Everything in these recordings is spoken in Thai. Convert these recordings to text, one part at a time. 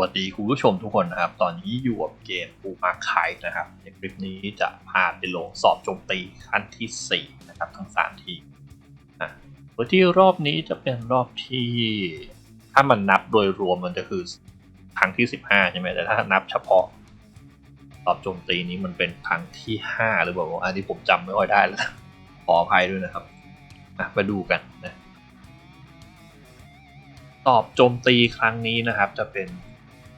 วัสดีคุณผู้ชมทุกคนนะครับ ตอนนี้อยู่กับเกมปูมาไคนะครับ ในคลิปนี้จะพาไปลงสอบโจมตีขั้นที่ 4 นะครับ ทั้ง 3 ทีมนะโดยที่รอบนี้จะเป็นรอบที่ ถ้ามันนับโดยรวมมันจะคือครั้งที่ 15 ใช่ไหมแต่ถ้านับเฉพาะสอบโจมตีนี้มันเป็นครั้งที่ 5 หรือเปล่าอันนี้ผมจำไม่ค่อยได้แล้วขออภัยด้วยนะครับอะมาดูกันนะตอบโจมตีครั้งนี้นะครับจะเป็น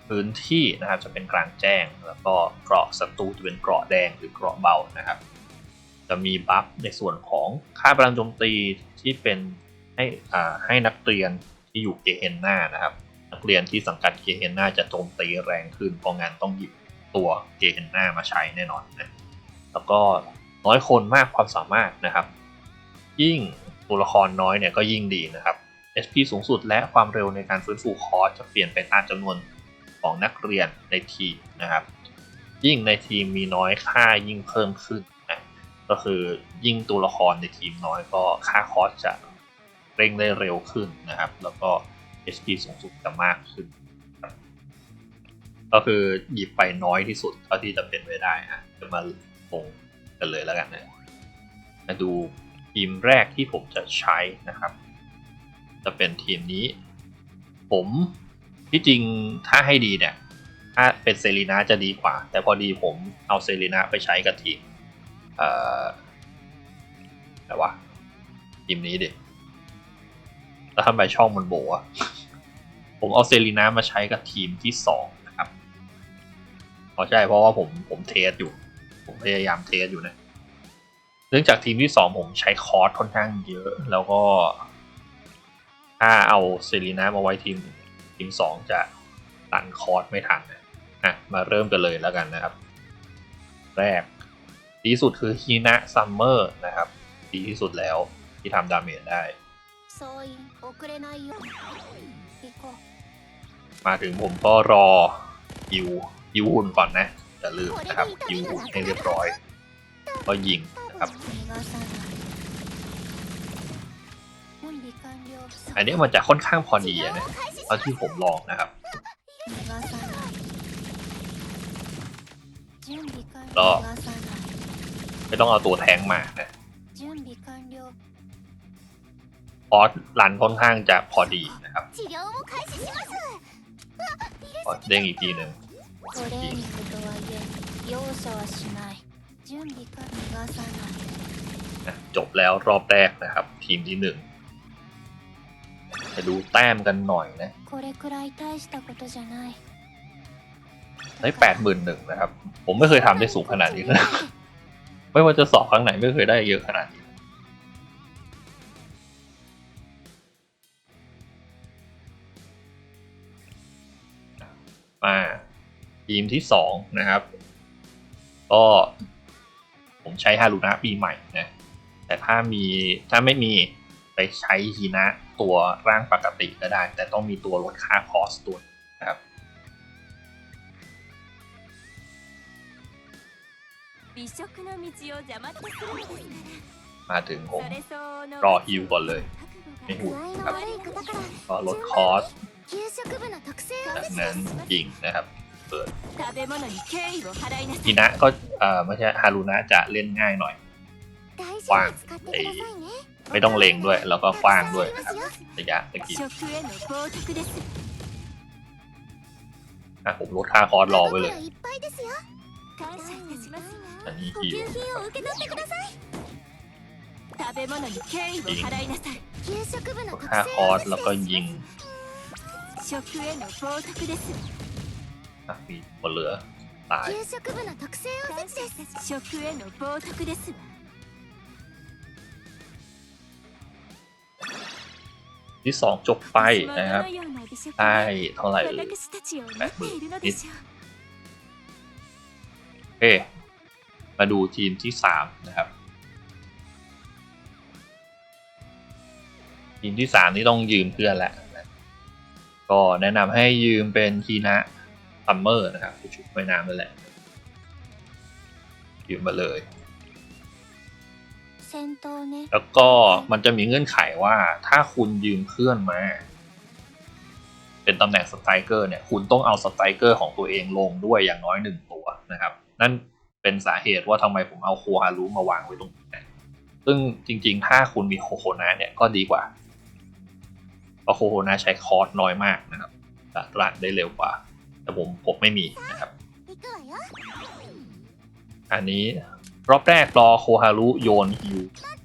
พื้นที่นะครับจะเป็นกลางแจ้ง แล้วก็เกราะศัตรูจะเป็นเกราะแดงหรือเกราะเบานะครับ จะมีบัฟในส่วนของค่าพลังโจมตีที่เป็นให้อ่าให้นักเรียนที่อยู่เกเฮนนานะครับ นักเรียนที่สังกัดเกเฮนนาจะโจมตีแรงขึ้นเพราะงั้นต้องหยิบตัวเกเฮนนามาใช้แน่นอนนะแล้วก็น้อยคนมากความสามารถนะครับ ยิ่งตัวละครน้อยเนี่ยก็ยิ่งดีนะครับ SP สูงสุดและความเร็วในการฟื้นฟูคอร์สจะเปลี่ยนไปตามจำนวน ของนักเรียนในทีมนะครับ ยิ่งในทีมมีน้อยค่ายิ่งเพิ่มขึ้นนะก็คือยิ่งตัวละครในทีมน้อยก็ค่าคอร์สจะเร่งได้เร็วขึ้นนะครับ แล้วก็ SP สูงสุดจะมากขึ้น ก็คือหยิบไปน้อยที่สุดเท่าที่จะเป็นไปได้ฮะจะมาลงกันเลยแล้วกันนะมาดูทีมแรกที่ผมจะใช้นะครับ จะเป็นทีมนี้ ผม ที่จริงถ้าให้ดีเนี่ย ถ้าเป็นเซรีนาจะดีกว่า แต่พอดีผมเอาเซรีนาไปใช้กับทีมเอ่อแต่ว่าทีมนี้ดิแล้วทำไมช่องมันโบอะผมเอาเซรีนามาใช้กับทีมที่สองนะครับเพราะใช่เพราะว่าผมผมเทสอยู่ ผมพยายามเทสอยู่นะเนื่องจากทีมที่สองผมใช้คอร์สค่อนข้างเยอะ แล้วก็ถ้าเอาเซรีนามาไว้ทีม ชิ้นงจะตันคอร์สไม่ทันนะมาเริ่มกันเลยแล้วกันนะครับ แรก ดีสุดคือฮีนะซัมเมอร์นะครับ ดีที่สุดแล้วที่ทำดาเมจได้ มาถึงผมก็รอยูยูวหุ่นก่อนนะอย่าลืมนะครับยูวหุ่นให้เรียบร้อย ก็ยิงนะครับ อันนี้มันจะค่อนข้างพอดีนะเท่าที่ผมลองนะครับก็ไม่ต้องเอาตัวแทงมานะพอสลันค่อนข้างจะพอดีนะครับพอเด้งอีกทีหนึ่งจบแล้วรอบแรกนะครับ ทีมที่หนึ่ง ไปดูแต้มกันหน่อยนะได้แปดหมื่นหนึ่งนะครับ ผมไม่เคยทำได้สูงขนาดนี้เลยไม่ว่าจะสอบครั้งไหนไม่เคยได้เยอะขนาดนี้มาทีมที่สองนะครับ ก็ผมใช้ฮารุนะปีใหม่นะแต่ถ้ามีถ้าไม่มี ไปใช้ฮีนะตัวร่างปกติก็ได้ แต่ต้องมีตัวลดค่าคอสตัวครับมาถึงผมรอฮิวก่อนเลยไม่หูครับก็ลดคอสจากนั้นยิงนะครับเปิดฮีนะก็เอ่อไม่ใช่ฮารุนะจะเล่นง่ายหน่อยวางไอ ไม่ต้องเลงด้วย แล้วก็กว้างด้วยนะครับระยะตะกี้อะผมลดค่าคอร์สรอไว้เลยอันนี้อีกยิงลดค่าคอร์สแล้วก็ยิงอะมีคนเหลือตาย ที่สองจบไปนะครับได้เท่าไหร่เอ่ยแปดหเอมาดูทีมที่สามนะครับ ทีมที่สามนี่ต้องยืมเพื่อนแหละก็แนะนำให้ยืมเป็นทีนะซัมเมอร์นะครับชุดไว้น้ำนั่นแหละยืมมาเลย แล้วก็มันจะมีเงื่อนไขว่าถ้าคุณยืมเพื่อนมา เป็นตำแหน่งสไตรเกอร์เนี่ยคุณต้องเอาสไตรเกอร์ของตัวเองลงด้วยอย่างน้อยหนึ่งตัวนะครับ นั่นเป็นสาเหตุว่าทำไมผมเอาโคฮารุมาวางไว้ตรงนี้ซึ่งจริงๆ ถ้าคุณมีโคโคนาเนี่ยก็ดีกว่าเพราะโคโคนาใช้คอร์สน้อยมากนะครับตลาดได้เร็วกว่า แต่ผมผมไม่มีนะครับ อันนี้ รอบแรกรอโคฮารุโยนฮิว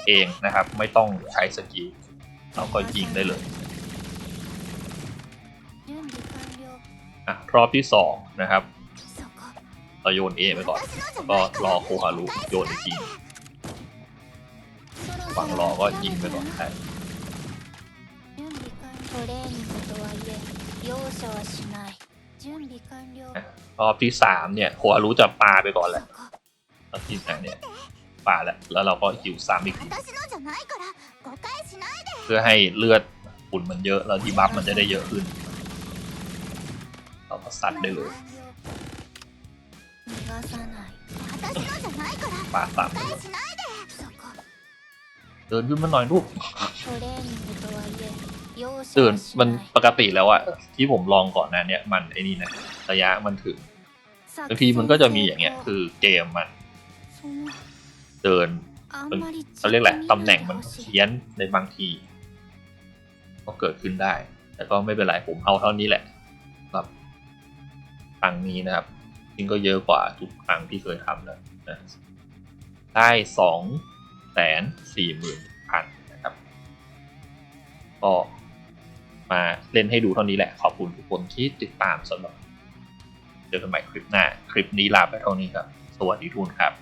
เองนะครับ ไม่ต้องใช้สกิลเราก็ยิงได้เลยอะรอบที่2นะครับเราโยนเอไปก่อน ก็รอโคฮารุโยนอีกทีฝั่งรอก็ยิงไปก่อนใช่รอบที่สามเนี่ยโคฮารุจะปาไปก่อนแหละ เรากินไหนเนี่ยป่าแล้วแล้วเราก็หิวซ้ำอีกเพื่อให้เลือดปุ่นมันเยอะแล้วที่บัฟมันจะได้เยอะขึ้น เราก็สัตว์ได้เลยป่าตามเดินขึ้นมาหน่อยลูกเดินมันปกติแล้วอะที่ผมลองก่อนนะเนี่ยมันไอ้นี่นะระยะมันถึงบางทีมันก็จะมีอย่างเงี้ยคือเกมมัน เดินมันเขาเรียกแหละตำแหน่งมันเพี้ยนในบางที ก็เกิดขึ้นได้ แต่ก็ไม่เป็นไรผมเอาเท่านี้แหละครับครั้งนี้นะครับจริงก็เยอะกว่าทุกครั้งที่เคยทำแล้วนะได้สองแสนสี่หมื่นพันนะครับ ก็มาเล่นให้ดูเท่านี้แหละ ขอบคุณทุกคนที่ติดตามสำหรับ เจอกันใหม่คลิปหน้า คลิปนี้ลาไปเท่านี้ครับ สวัสดีทุนครับ